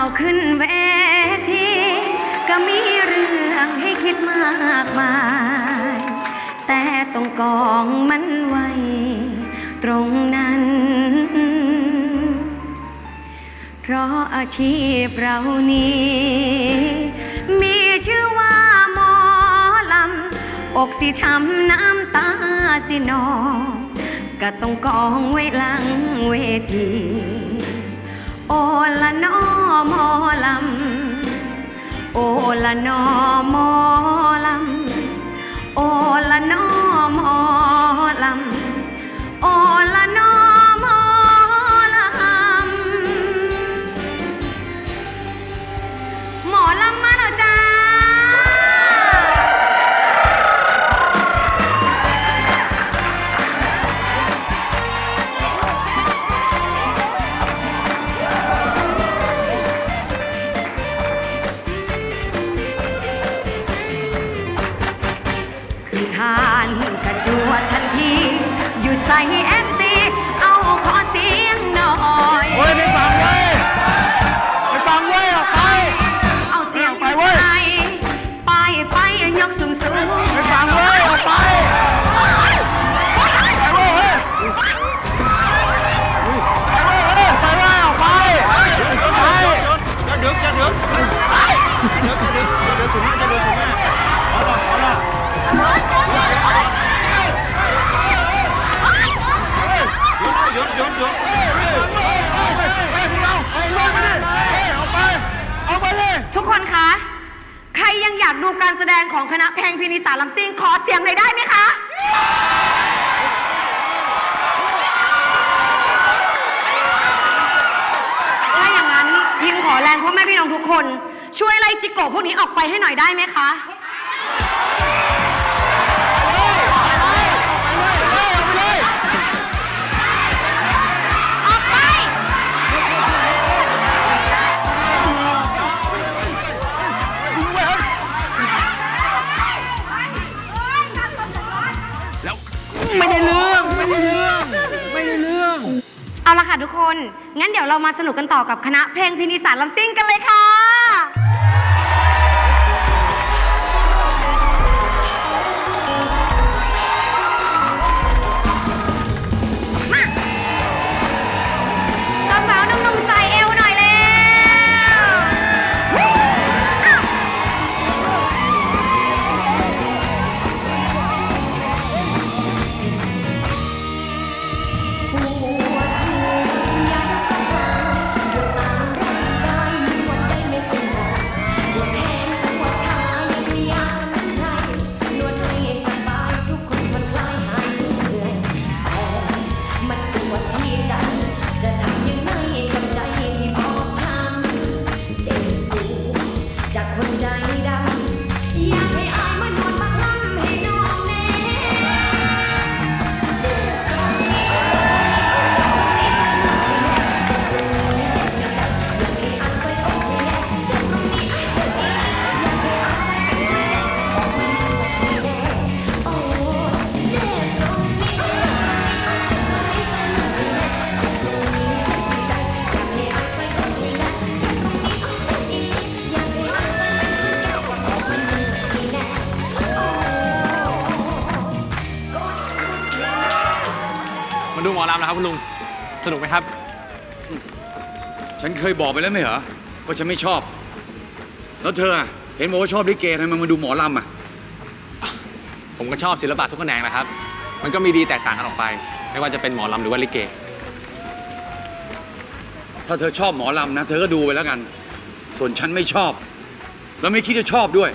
าวขึ้นเวทีก็มีเรื่องให้คิดมากมาย แต่ต้องกองมันไว้ ตรงนั้น เพราะอาชีพเรานี้ มีชื่อว่าหมอลำ อกสิช้ำน้ำตาสินองก็ต้องกองไว้หลังเวที โอละนอมอลำ โอละนอมอลำ โอละนอมอลำ คือทานกระจวดทันที อยู่ใส่เอฟซีเอาขอเสียากดูการแสดงของคณะเพลงพินิสารลำซิ่งขอเสียงหน่อยได้ไหมคะ ถ้าอย่างนั้นพิมขอแรงพ่อแม่พี่น้องทุกคน ช่วยไล่จิโกะพวกนี้ออกไปให้หน่อยได้ไหมคะ เอาละค่ะทุกคน งั้นเดี๋ยวเรามาสนุกกันต่อกับคณะเพลงพินิสารลำซิ่งกันเลยค่ะ งมาดูหมอลำนะครับคุณลุง สนุกไหมครับ ฉันเคยบอกไปแล้วไม่เหรอว่าฉันไม่ชอบ แล้วเธออะเห็นบอกว่าชอบลิเกทำไมมาดูหมอลำอะ ผมก็ชอบศิลปะทุกแขนงนะครับ มันก็มีดีแตกต่างกันออกไป ไม่ว่าจะเป็นหมอลำหรือว่าลิเก ถ้าเธอชอบหมอลำนะ เธอก็ดูไปแล้วกัน ส่วนฉันไม่ชอบ แล้วไม่คิดจะชอบด้วย